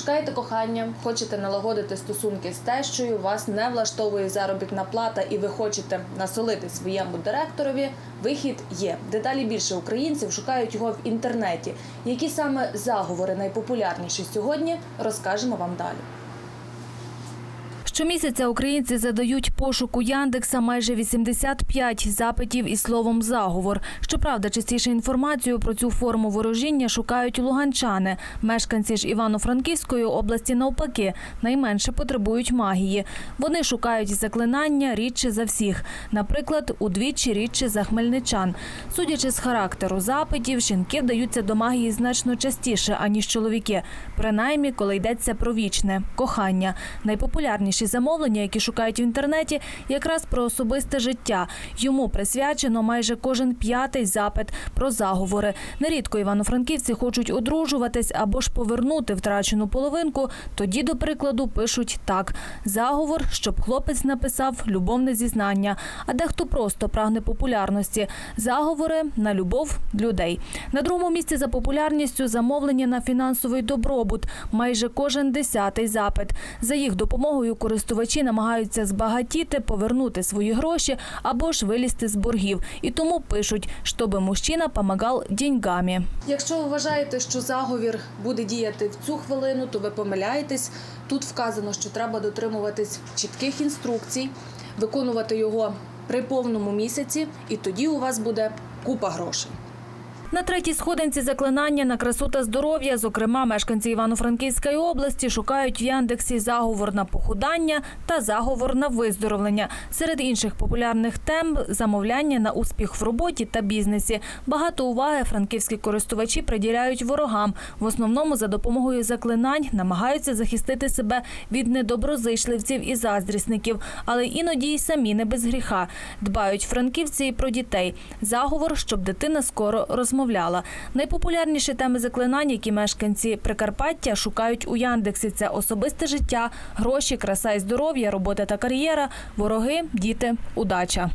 Шукаєте кохання, хочете налагодити стосунки з тещою, вас не влаштовує заробітна плата і ви хочете насолити своєму директорові. Вихід є. Дедалі більше українців шукають його в інтернеті. Які саме заговори найпопулярніші сьогодні, розкажемо вам далі. Щомісяця українці задають пошуку Яндекса майже 85 запитів із словом заговор. Щоправда, частіше інформацію про цю форму ворожіння шукають луганчани. Мешканці ж Івано-Франківської області навпаки найменше потребують магії. Вони шукають заклинання рідше за всіх. Наприклад, удвічі рідше за хмельничан. Судячи з характеру запитів, жінки вдаються до магії значно частіше аніж чоловіки. Принаймні, коли йдеться про вічне кохання. Найпопулярніші замовлення, які шукають в інтернеті, якраз про особисте життя. Йому присвячено майже кожен п'ятий запит про заговори. Нерідко івано-франківці хочуть одружуватись або ж повернути втрачену половинку. Тоді, до прикладу, пишуть так: заговор, щоб хлопець написав любовне зізнання. А дехто просто прагне популярності. Заговори на любов людей. На другому місці за популярністю замовлення на фінансовий добробут. Майже кожен десятий запит. За їх допомогою користувачі намагаються збагатіти, повернути свої гроші або ж вилізти з боргів. І тому пишуть, щоб мужчина помагав деньгами. Якщо ви вважаєте, що заговір буде діяти в цю хвилину, то ви помиляєтесь. Тут вказано, що треба дотримуватись чітких інструкцій, виконувати його при повному місяці, і тоді у вас буде купа грошей. На третій сходинці заклинання на красу та здоров'я, зокрема, мешканці Івано-Франківської області шукають в Яндексі заговор на похудання та заговор на виздоровлення. Серед інших популярних тем замовляння на успіх в роботі та бізнесі. Багато уваги франківські користувачі приділяють ворогам. В основному за допомогою заклинань намагаються захистити себе від недоброзичливців і заздрісників, але іноді й самі не без гріха. Дбають франківці і про дітей. Заговор, щоб дитина скоро розмовляла. Найпопулярніші теми заклинань, які мешканці Прикарпаття шукають у Яндексі. Це особисте життя, гроші, краса і здоров'я, робота та кар'єра, вороги, діти, удача.